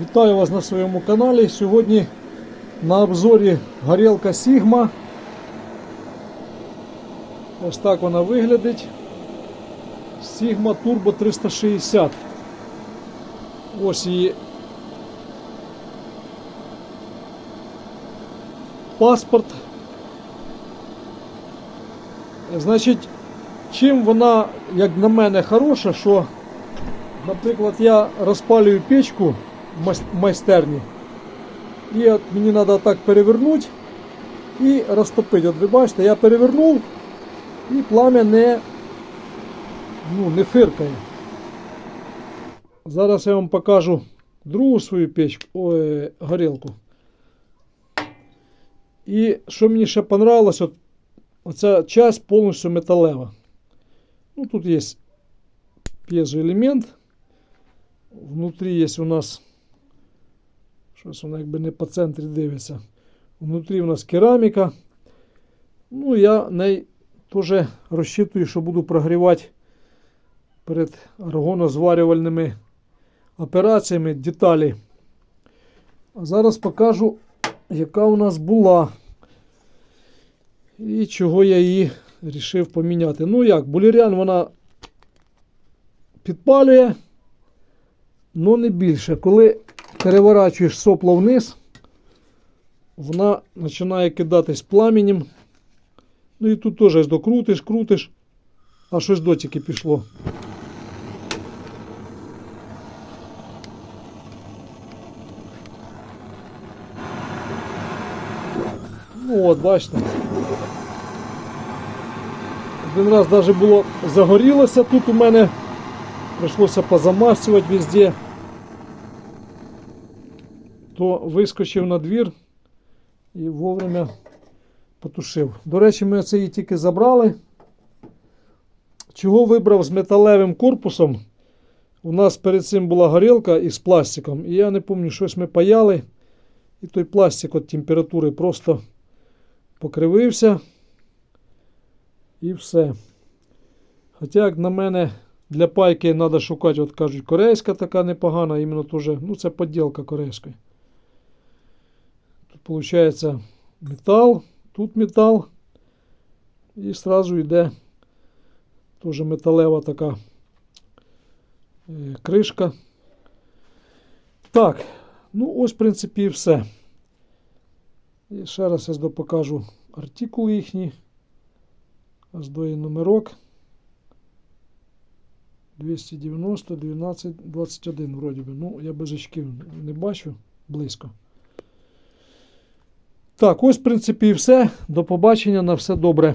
Вітаю вас на своєму каналі. Сьогодні на обзорі горілка Sigma. Ось так вона виглядить. Sigma Turbo 360. Ось її паспорт. Значить, чим вона, як на мене, хороша, що, наприклад, я розпалюю печку майстерні. І от мені треба так перевернути і розтопити. От ви бачите, я перевернув і плам'я не, ну, не фиркає. Зараз я вам покажу другу свою печку, ой, горілку. І що мені ще понравилось, от, оця часть повністю металева. Ну, тут є п'єзоелемент. Внутрі є у нас Щось воно якби не по центрі дивиться. Внутрі у нас кераміка. Ну, я неї теж розчитую, що буду прогрівати перед аргонозварювальними операціями деталі. А зараз покажу, яка у нас була. І чого я її вирішив поміняти. Ну як, булірян вона підпалює, але не більше. Коли переворачуєш сопло вниз, вона починає кидатись пламенем. Ну і тут теж докрутиш, крутиш, а щось дотики пішло. Ну от, бачите. Один раз навіть було загорілося тут у мене. Прийшлося позамасувати везде то вискочив на двір і вовремя потушив. До речі, ми це її тільки забрали. Чого вибрав з металевим корпусом? У нас перед цим була горілка із пластиком. І я не пам'ятаю, щось ми паяли. І той пластик від температури просто покривився. І все. Хоча, як на мене, для пайки треба шукати, от кажуть, корейська така непогана, іменно теж, ну це поділка корейської. Получается металл, тут металл. І сразу йде теж металева така е, кришка. Так, ну ось, в принципі, і все. І ще раз я покажу артикул їхній. Ось до і номерок. 290, 12, 21 вроді би. Ну, я без очків не бачу близько. Так, ось, в принципі, і все. До побачення. На все добре.